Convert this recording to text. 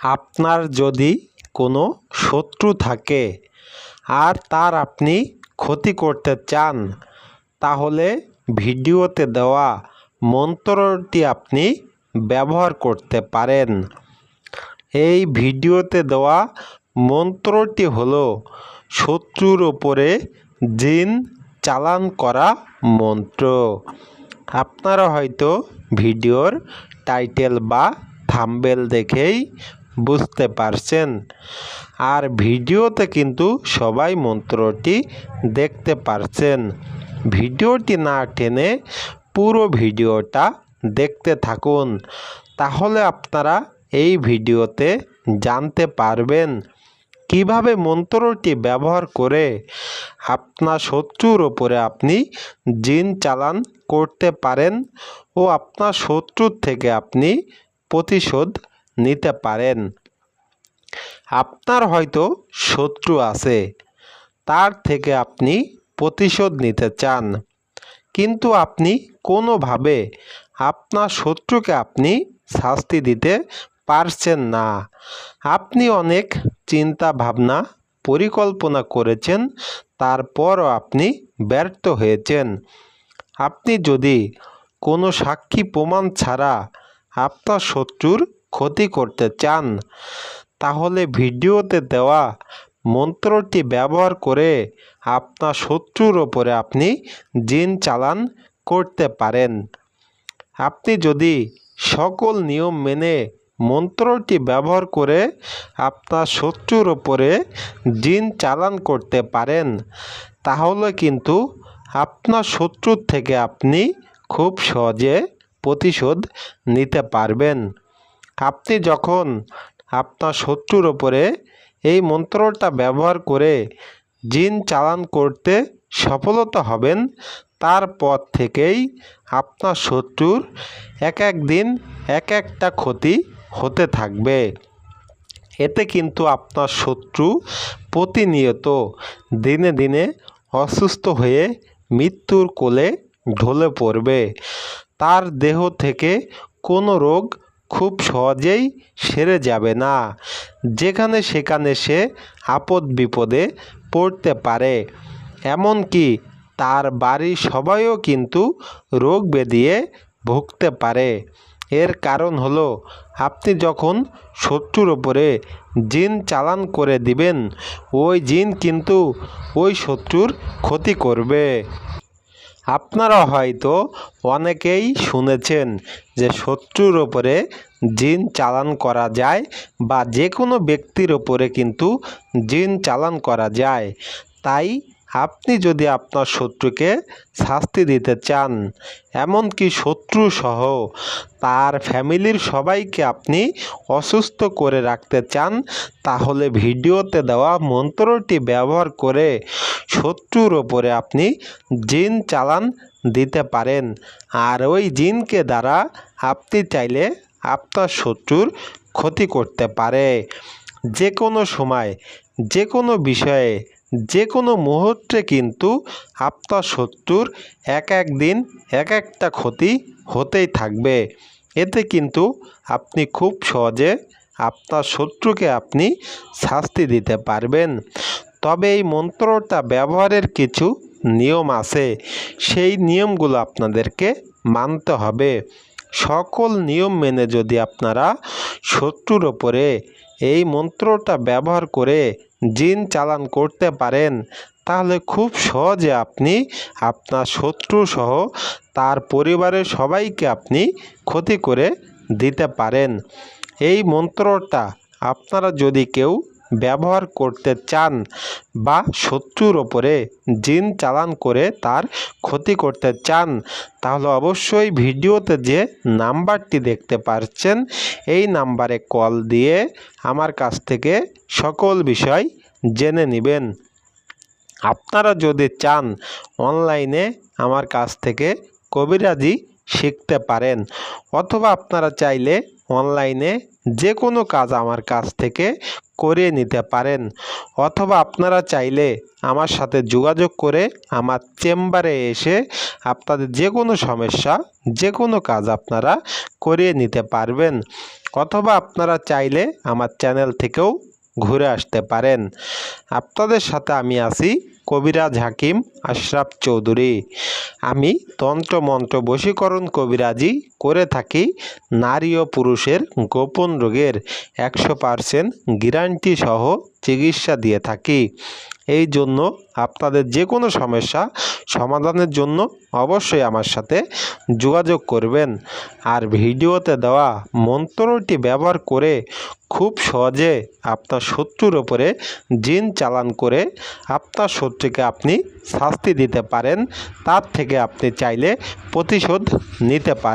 আপনার যদি কোনো শত্রু থাকে আর তার আপনি ক্ষতি করতে চান, তাহলে ভিডিওতে দেওয়া মন্ত্রটি আপনি ব্যবহার করতে পারেন। এই ভিডিওতে দেওয়া মন্ত্রটি হলো, শত্রুর ওপরে জিন চালান করা মন্ত্র। আপনারা হয়তো ভিডিওর টাইটেল বা থাম্বেল দেখেই বুঝতে পারছেন? আর ভিডিওতে কিন্তু সবাই মন্ত্রটি দেখতে পারছেন। ভিডিওটি না টেনে পুরো ভিডিওটা দেখতে থাকুন। তাহলে আপনারা এই ভিডিওতে জানতে পারবেন কীভাবে মন্ত্রটি ব্যবহার করে আপনার শত্রুর ওপরে আপনি জিন চালান করতে পারেন ও আপনার শত্রুর থেকে আপনি প্রতিশোধ নিতে পারেন। আপনার হয়তো শত্রু আছে, তার থেকে আপনি প্রতিশোধ নিতে চান। কিন্তু আপনি কোনোভাবে আপনার শত্রুকে আপনি শাস্তি দিতে পারছেন না। আপনি অনেক চিন্তা ভাবনা পরিকল্পনা করেছেন, তারপরও আপনি ব্যর্থ হয়েছেন। আপনি যদি কোনো সাক্ষী প্রমাণ ছাড়া আপনার শত্রুর ক্ষতি করতে চান, তাহলে ভিডিওতে দেওয়া মন্ত্রটি ব্যবহার করে আপনার শত্রুর ওপরে আপনি জিন চালান করতে পারেন। আপনি যদি সকল নিয়ম মেনে মন্ত্রটি ব্যবহার করে আপনার শত্রুর ওপরে জিন চালান করতে পারেন, তাহলে কিন্তু আপনার শত্রুর থেকে আপনি খুব সহজে প্রতিশোধ নিতে পারবেন। আপনি যখন আপনার শত্রুর ওপরে এই মন্ত্রটা ব্যবহার করে জিন চালান করতে সফলতা হবেন তারপর থেকেই আপনার শত্রুর এক এক দিন এক একটা ক্ষতি হতে থাকবে। এতে কিন্তু আপনার শত্রু প্রতিনিয়ত দিনে দিনে অসুস্থ হয়ে মৃত্যুর কোলে ঢলে পড়বে। তার দেহ থেকে কোনো রোগ খুব সহজেই সেরে যাবে না। যেখানে সেখানে সে আপদ বিপদে পড়তে পারে। এমনকি তার বাড়ির সবাইও কিন্তু রোগ বেদিয়ে ভুগতে পারে। এর কারণ হলো, আপনি যখন শত্রুর ওপরে জিন চালান করে দিবেন, ওই জিন কিন্তু ওই শত্রুর ক্ষতি করবে। আপনারা হয়তো অনেকেই শুনেছেন যে শত্রুর ওপরে জিন চালান করা যায় বা যে কোনো ব্যক্তির ওপরে কিন্তু জিন চালান করা যায়। তাই আপনি যদি আপনার শত্রুকে শাস্তি দিতে চান, এমনকি শত্রু সহ তার ফ্যামিলির সবাইকে আপনি অসুস্থ করে রাখতে চান, তাহলে ভিডিওতে দেওয়া মন্ত্রটি ব্যবহার করে শত্রুর ওপরে আপনি জিন চালান দিতে পারেন। আর ওই জিনকে দ্বারা আপনি চাইলে আপনার শত্রুর ক্ষতি করতে পারে। যে কোনো সময় যে কোনো বিষয়ে যে কোনো মুহূর্তে কিন্তু আপনার শত্রুর এক এক দিন, এক একটা ক্ষতি হতেই থাকবে। এতে কিন্তু আপনি খুব সহজে আপনার শত্রুকে আপনি শাস্তি দিতে পারবেন। তবে এই মন্ত্রটা ব্যবহারের কিছু নিয়ম আছে। সেই নিয়মগুলো আপনাদেরকে মানতে হবে। সকল নিয়ম মেনে যদি আপনারা শত্রুর ওপরে এই মন্ত্রটা ব্যবহার করে জিন চালান করতে পারেন। তাহলে খুব সহজে আপনি আপনার শত্রু সহ তার পরিবারের সবাইকে আপনি ক্ষতি করে দিতে পারেন। এই মন্ত্রটা আপনারা যদি কেউ ব্যবহার করতে চান বা শত্রুর ওপরে জিন চালান করে তার ক্ষতি করতে চান, তাহলে অবশ্যই ভিডিওতে যে নাম্বারটি দেখতে পাচ্ছেন এই নাম্বারে কল দিয়ে আমার কাছ থেকে সকল বিষয় জেনে নেবেন। আপনারা যদি চান, অনলাইনে আমার কাছ থেকে কবিরাজি শিখতে পারেন, অথবা আপনারা চাইলে অনলাইনে যে কোনো কাজ আমার কাছ থেকে করিয়ে নিতে পারেন অথবা আপনারা চাইলে আমার সাথে যোগাযোগ করে আমার চেম্বারে এসে আপনাদের যে কোনো সমস্যা যে কোনো কাজ আপনারা করিয়ে নিতে পারবেন অথবা আপনারা চাইলে আমার চ্যানেল থেকেও ঘুরে আসতে পারেন। আপনাদের সাথে আমি আছি কবিরাজ হাকিম আশরাফ চৌধুরী। আমি তন্ত্রমন্ত্র বশীকরণ কবিরাজি করে থাকি নারী ও পুরুষের গোপন রোগের একশো পারসেন্ট গ্যারান্টি সহ চিকিৎসা দিয়ে থাকি। এই জন্য আপনাদের যে কোনো সমস্যা সমাধানের জন্য অবশ্যই আমার সাথে যোগাযোগ করবেন। আর ভিডিওতে দেওয়া মন্ত্রটি ব্যবহার করে খুব সহজে আপনার শত্রুর ওপরে জিন চালান করে আপনার শত্রুকে আপনি শাস্তি দিতে পারেন। তার থেকে আপনি চাইলে প্রতিশোধ নিতে পারেন।